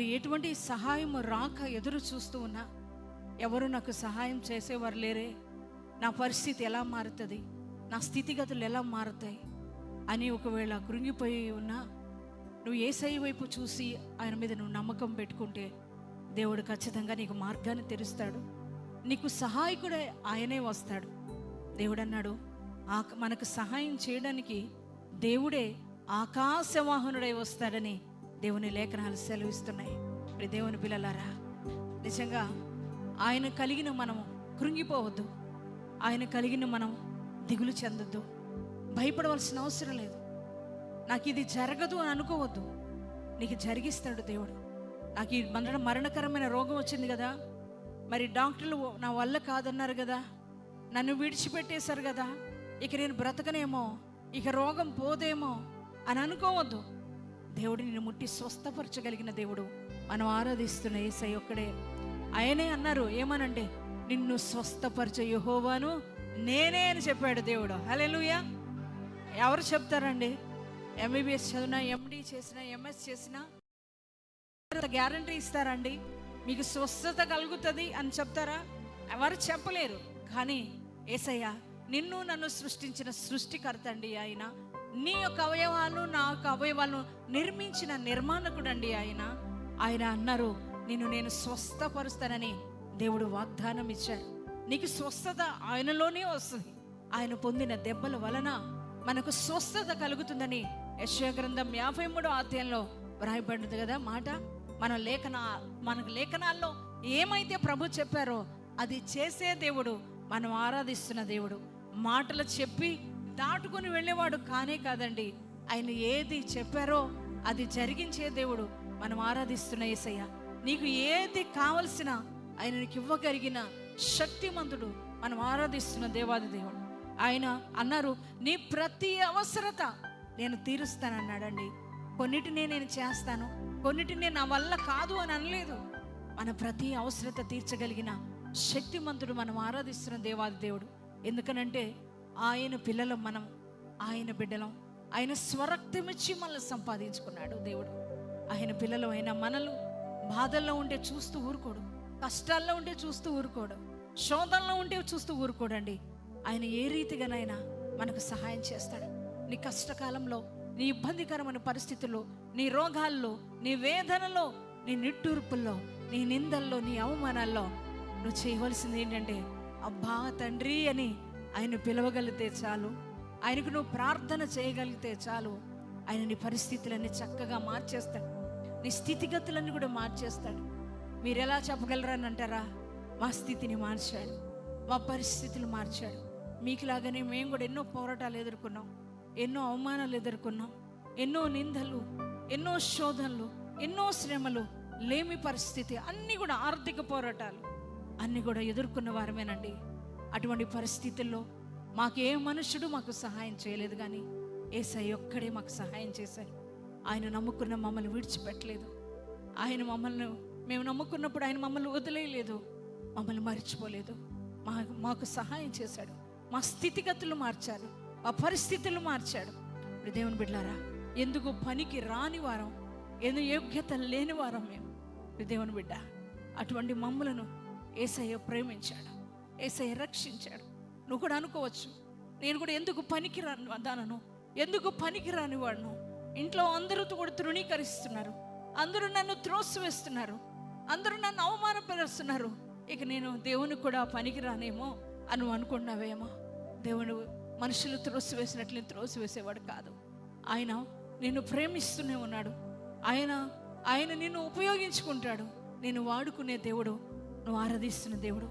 మరి ఎటువంటి సహాయం రాక ఎదురు చూస్తూ ఉన్నా ఎవరు నాకు సహాయం చేసేవారు లేరే? నా పరిస్థితి ఎలా మారుతుంది? నా స్థితిగతులు ఎలా మారుతాయి? అని ఒకవేళ కృంగిపోయి ఉన్నా నువ్వు ఏసై వైపు చూసి ఆయన మీద నువ్వు నమ్మకం పెట్టుకుంటే దేవుడు ఖచ్చితంగా నీకు మార్గాన్ని తెరుస్తాడు. నీకు సహాయకుడే ఆయనే వస్తాడు. దేవుడు అన్నాడు ఆ మనకు సహాయం చేయడానికి దేవుడే ఆకాశవాహనుడై వస్తాడని దేవుని లేఖనాలు సెలవిస్తున్నాయి. ఇప్పుడు దేవుని పిల్లలారా నిజంగా ఆయన కలిగిన మనము కృంగిపోవద్దు. ఆయన కలిగిన మనం దిగులు చెందొద్దు. భయపడవలసిన అవసరం లేదు. నాకు ఇది జరగదు అని అనుకోవద్దు. నీకు జరిగిస్తాడు దేవుడు. నాకు ఈ మరణ మరణకరమైన రోగం వచ్చింది కదా. మరి డాక్టర్లు నా వల్ల కాదన్నారు కదా. నన్ను విడిచిపెట్టేశారు కదా. ఇక నేను బ్రతకనేమో ఇక రోగం పోదేమో అని అనుకోవద్దు. దేవుడు నిన్ను ముట్టి స్వస్థపరచగలిగిన దేవుడు. మనం ఆరాధిస్తున్న ఏసై ఒక్కడే. ఆయనే అన్నారు ఏమనండి నిన్ను స్వస్థపరచ యహోవాను నేనే అని చెప్పాడు దేవుడు. హల్లెలూయా. ఎవరు చెప్తారండి? ఎంబీబీఎస్ చదివినా ఎండి చేసినా ఎంఎస్ చేసినా గ్యారంటీ ఇస్తారండి? మీకు స్వస్థత కలుగుతుంది అని చెప్తారా? ఎవరు చెప్పలేరు. కానీ ఏసయ్యా నిన్ను నన్ను సృష్టించిన సృష్టికర్త అండి ఆయన. నీ యొక్క అవయవాలు నా యొక్క అవయవాలను నిర్మించిన నిర్మాణకుడండి ఆయన. ఆయన అన్నారు నిన్ను నేను స్వస్థపరుస్తానని దేవుడు వాగ్దానం ఇచ్చాడు నీకు స్వస్థత ఆయనలోనే వస్తుంది. ఆయన పొందిన దెబ్బల వలన మనకు స్వస్థత కలుగుతుందని యశ్వగ్రంథం యాభై మూడో అధ్యాయంలో వ్రాయబడింది కదా మాట. మన లేఖన మనకు లేఖనాల్లో ఏమైతే ప్రభు చెప్పారో అది చేసే దేవుడు మనం ఆరాధిస్తున్న దేవుడు. మాటలు చెప్పి దాటుకొని వెళ్ళేవాడు కానే కాదండి. ఆయన ఏది చెప్పారో అది జరిగించే దేవుడు మనం ఆరాధిస్తున్న ఏసయ్య. నీకు ఏది కావలసిన ఆయన నీకు ఇవ్వగలిగిన శక్తిమంతుడు మనం ఆరాధిస్తున్న దేవాది దేవుడు. ఆయన అన్నారు నీ ప్రతి అవసరత నేను తీరుస్తానన్నాడండి. కొన్నిటినే నేను చేస్తాను కొన్నిటిని నా వల్ల కాదు అని అనలేదు. మన ప్రతి అవసరత తీర్చగలిగిన శక్తిమంతుడు మనం ఆరాధిస్తున్న దేవాది దేవుడు. ఎందుకనంటే ఆయన పిల్లలం మనం ఆయన బిడ్డలం. ఆయన స్వరక్తమిచ్చి మనల్ని సంపాదించుకున్నాడు దేవుడు. ఆయన పిల్లలు అయిన మనలు బాధల్లో ఉంటే చూస్తూ ఊరుకోడు. కష్టాల్లో ఉంటే చూస్తూ ఊరుకోడు. శోధనలో ఉంటే చూస్తూ ఊరుకోడండి. ఆయన ఏ రీతిగానైనా మనకు సహాయం చేస్తాడు. నీ కష్టకాలంలో నీ ఇబ్బందికరమైన పరిస్థితుల్లో నీ రోగాల్లో నీ వేదనలో నీ నిట్టూర్పుల్లో నీ నిందల్లో నీ అవమానాల్లో నువ్వు చేయవలసింది ఏంటంటే అబ్బా తండ్రి అని ఆయన పిలవగలిగితే చాలు. ఆయనకు నువ్వు ప్రార్థన చేయగలిగితే చాలు. ఆయన నీ పరిస్థితులన్నీ చక్కగా మార్చేస్తాడు. నీ స్థితిగతులన్నీ కూడా మార్చేస్తాడు. మీరు ఎలా చెప్పగలరని అంటారా? మా స్థితిని మార్చాడు. మా పరిస్థితులు మార్చాడు. మీకులాగానే మేము కూడా ఎన్నో పోరాటాలు ఎదుర్కొన్నాం. ఎన్నో అవమానాలు ఎదుర్కొన్నాం. ఎన్నో నిందలు ఎన్నో శోధనలు ఎన్నో శ్రమలు లేమి పరిస్థితి అన్నీ కూడా ఆర్థిక పోరాటాలు. అన్నీ కూడా ఎదుర్కొన్న వారమేనండి. అటువంటి పరిస్థితుల్లో మాకు ఏ మనుషుడు మాకు సహాయం చేయలేదు కానీ ఏసై ఒక్కడే మాకు సహాయం చేశారు. ఆయన నమ్ముకున్న మమ్మల్ని విడిచిపెట్టలేదు. ఆయన మమ్మల్ని మేము నమ్ముకున్నప్పుడు ఆయన మమ్మల్ని వదిలేయలేదు. మమ్మల్ని మర్చిపోలేదు. మా మాకు సహాయం చేశాడు. మా స్థితిగతులు మార్చాడు. మా పరిస్థితులు మార్చాడు. ఇప్పుడు దేవుని బిడ్డారా ఎందుకు పనికి రాని వారం ఎందుకు యోగ్యత లేని వారం మేము? దేవుని బిడ్డ అటువంటి మమ్మలను ఏసయ్య ప్రేమించాడు. ఏసయ్య రక్షించాడు. నువ్వు కూడా అనుకోవచ్చు నేను కూడా ఎందుకు పనికిరాను దానను ఎందుకు పనికిరాని వాడును? ఇంట్లో అందరూ కూడా తృణీకరిస్తున్నారు. అందరూ నన్ను త్రోసివేస్తున్నారు. అందరూ నన్ను అవమానపరుస్తున్నారు. ఇక నేను దేవుని కూడా పనికిరానేమో అని అనుకున్నావేమో దేవుడు మనుషులు త్రోసివేసినట్లు త్రోసివేసేవాడు కాదు. ఆయన నిన్ను ప్రేమిస్తూనే ఉన్నాడు. ఆయన ఆయన నిన్ను ఉపయోగించుకుంటాడు. నేను వాడుకునే దేవుడు నువ్వు ఆరాధిస్తున్న దేవుడు.